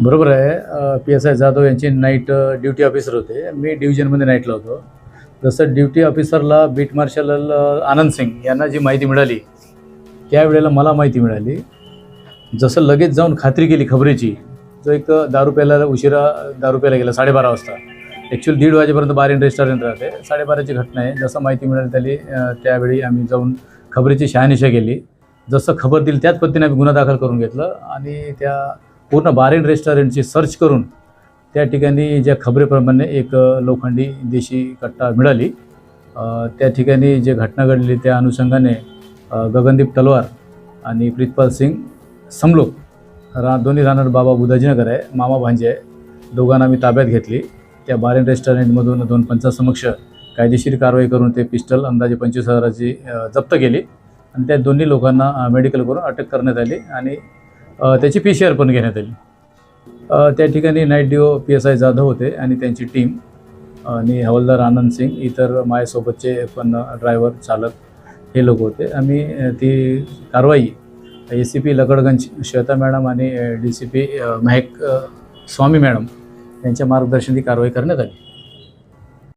बरोबर आहे. P S I Jadhav यांची नाईट ड्युटी ऑफिसर होते. मी डिव्हिजनमध्ये नाईटला होतो. जसं ड्युटी ऑफिसरला बीट मार्शल आनंद सिंग यांना जी माहिती मिळाली त्यावेळेला मला माहिती मिळाली. जसं लगेच जाऊन खात्री केली खबरेची तो एक दारू प्यायला उशिरा दारू प्यायला गेला साडेबारा वाजता. ॲक्च्युअली दीड वाजेपर्यंत बार इन रेस्टॉरंट राहते. साडेबाराची घटना आहे. जसं माहिती मिळाली त्याली त्यावेळी आम्ही जाऊन खबरेची शहानिशा केली. जसं खबर दिली त्याच पद्धतीने आम्ही गुन्हा दाखल करून घेतलं आणि त्या पूर्ण बारीन रेस्टॉरंटची सर्च करून त्या ठिकाणी ज्या खबरेप्रमाणे एक लोखंडी देशी कट्टा मिळाली. त्या ठिकाणी जे घटना घडली त्या अनुषंगाने गगनदीप तलवार आणि प्रीतपाल सिंग समलोक रा दोन्ही राहणार बाबा बुधाजीनगर आहे मामा भांजे आहे दोघांना आम्ही ताब्यात घेतली. त्या बारेन रेस्टॉरंटमधून दोन पंचासमक्ष कायदेशीर कारवाई करून ते पिस्टल अंदाजे पंचवीस हजाराची जप्त केली. आणि त्या दोन्ही लोकांना मेडिकल करून अटक करण्यात आली आणि त्याची पी सी आर पण घेण्यात आली. त्या ठिकाणी night DO P S I Jadhav होते आणि त्यांची टीम आणि हवालदार आनंद सिंग इतर माझ्यासोबतचे पण ड्रायव्हर चालक हे लोक होते. आम्ही ती कारवाई A C P Lakadganj Shweta madam आणि D C P Mahek Swami madam यांच्या मार्गदर्शन ती कारवाई करण्यात आली.